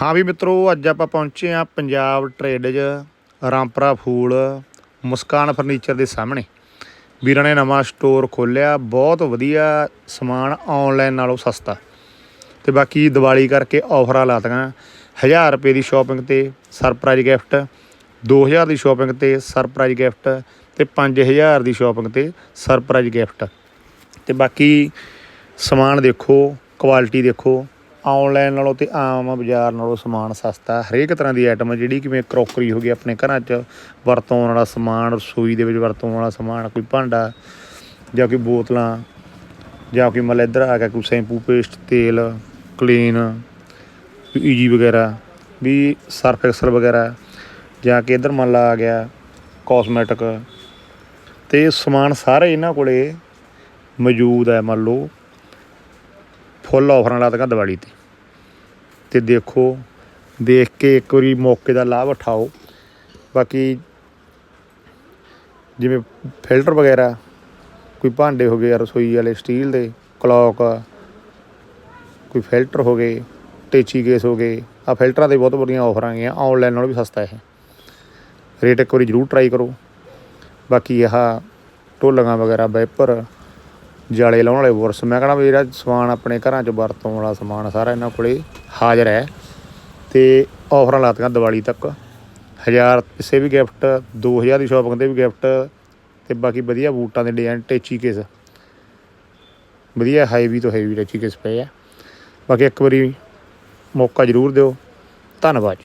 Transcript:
ਹਾਂ ਵੀ ਮਿੱਤਰੋ, ਅੱਜ ਆਪਾਂ ਪਹੁੰਚੇ ਆ ਪੰਜਾਬ ਟ੍ਰੇਡ ਰਾਮਪਰਾ ਫੂਲ, ਮੁਸਕਾਨ ਫਰਨੀਚਰ ਦੇ ਸਾਹਮਣੇ। ਵੀਰਾਂ ਨੇ ਨਵਾਂ ਸਟੋਰ ਖੋਲ੍ਹਿਆ, ਬਹੁਤ ਵਧੀਆ ਸਮਾਨ ਆਨਲਾਈਨ ਨਾਲੋਂ ਸਸਤਾ। ਤੇ ਬਾਕੀ ਦੀਵਾਲੀ ਕਰਕੇ ਆਫਰਾਂ ਲਾਤੀਆਂ 1000 ਰੁਪਏ ਦੀ ਸ਼ਾਪਿੰਗ ਤੇ ਸਰਪ੍ਰਾਈਜ਼ ਗਿਫਟ 2000 ਦੀ ਸ਼ਾਪਿੰਗ ਤੇ ਸਰਪ੍ਰਾਈਜ਼ ਗਿਫਟ ਤੇ 5000 ਦੀ ਸ਼ਾਪਿੰਗ ਤੇ ਸਰਪ੍ਰਾਈਜ਼ ਗਿਫਟ ਤੇ ਬਾਕੀ ਸਮਾਨ ਦੇਖੋ ਕੁਆਲਿਟੀ ਦੇਖੋ ਆਨਲਾਈਨ ਨਾਲੋਂ ਤੇ ਆਮ ਬਾਜ਼ਾਰ ਨਾਲੋਂ ਸਮਾਨ ਸਸਤਾ, ਹਰੇਕ ਤਰ੍ਹਾਂ ਦੀ ਆਈਟਮ ਜਿਹੜੀ ਕਿਵੇਂ ਕਰੋਕਰੀ ਹੋ ਗਈ ਆਪਣੇ ਘਰਾਂ 'ਚ, ਵਰਤੋਂ ਆਉਣ ਵਾਲਾ ਸਮਾਨ, ਰਸੋਈ ਦੇ ਵਿੱਚ ਵਰਤੋਂ ਵਾਲਾ ਸਮਾਨ, ਕੋਈ ਭਾਂਡਾ ਜਾਂ ਕੋਈ ਬੋਤਲਾਂ ਜਾਂ ਕੋਈ ਮਤਲਬ ਇੱਧਰ ਆ ਗਿਆ ਕੋਈ ਸ਼ੈਂਪੂ, ਪੇਸਟ, ਤੇਲ, ਕਲੀਨ ਈਜੀ ਵਗੈਰਾ, ਵੀ ਸਰਫ ਐਕਸਲ ਵਗੈਰਾ ਜਾਂ ਕਿ ਇੱਧਰ ਮੰਨ ਲਾ ਆ ਗਿਆ ਕਾਸਮੈਟਿਕ ਤੇ ਸਮਾਨ ਸਾਰੇ ਇਹਨਾਂ ਕੋਲੇ ਮੌਜੂਦ ਹੈ ਮੰਨ ਲਓ, ਫੁੱਲ ਆਫਰਾਂ ਲਾਤੀਆਂ ਦਿਵਾਲੀ ਤੇ। ਤੇ ਦੇਖੋ, ਦੇਖ ਕੇ ਇੱਕ ਵਾਰੀ ਮੌਕੇ ਦਾ ਲਾਭ ਉਠਾਓ। ਬਾਕੀ ਜਿਵੇਂ ਫਿਲਟਰ ਵਗੈਰਾ, ਕੋਈ ਭਾਂਡੇ ਹੋ ਗਏ ਰਸੋਈ ਵਾਲੇ ਸਟੀਲ ਦੇ ਕਲੌਕ, ਕੋਈ ਫਿਲਟਰ ਹੋ ਗਏ, ਟੇਚੀ ਕੇਸ ਹੋ ਗਏ ਆ ਫਿਲਟਰਾਂ ਦੇ ਬਹੁਤ ਬੜੀਆਂ ਆਫਰਾਂ ਗਈਆਂ, ਆਨਲਾਈਨ ਨਾਲੋਂ ਵੀ ਸਸਤਾ ਇਹ। ਰੇਟ ਇੱਕ ਵਾਰੀ ਜ਼ਰੂਰ ਟਰਾਈ ਕਰੋ। ਬਾਕੀ ਆਹ ਢੋਲੀਆਂ ਵਗੈਰਾ ਵੈਪਰ ਜਾਲੇ ਲਾਉਣ ਵਾਲੇ ਬੁਰਸ ਮੈਂ ਕਹਣਾ ਵੀ ਜਿਹੜਾ ਸਮਾਨ ਆਪਣੇ ਘਰਾਂ 'ਚ ਵਰਤੋਂ ਵਾਲਾ ਸਮਾਨ ਸਾਰਾ ਇਹਨਾਂ ਕੋਲੇ ਹਾਜ਼ਰ ਹੈ ਤੇ ਆਫਰਾਂ ਲਾਤੀਆਂ ਦੀਵਾਲੀ ਤੱਕ। 1000 ਕਿਸੇ ਵੀ ਗਿਫਟ 2000 ਦੀ ਸ਼ਾਪਿੰਗ ਤੇ ਵੀ ਗਿਫਟ ਤੇ ਬਾਕੀ ਵਧੀਆ ਬੂਟਾਂ ਦੇ ਡਿਜ਼ਾਈਨ, ਟੇਚੀ ਕੇਸ। ਵਧੀਆ ਹਾਈਵੀ ਤੋਂ ਹੈਵੀ ਟੇਚੀ ਕੇਸ ਪਏ ਆ। ਬਾਕੀ ਇੱਕ ਵਾਰੀ ਮੌਕਾ ਜ਼ਰੂਰ ਦਿਓ। ਧੰਨਵਾਦ। ਜੀ।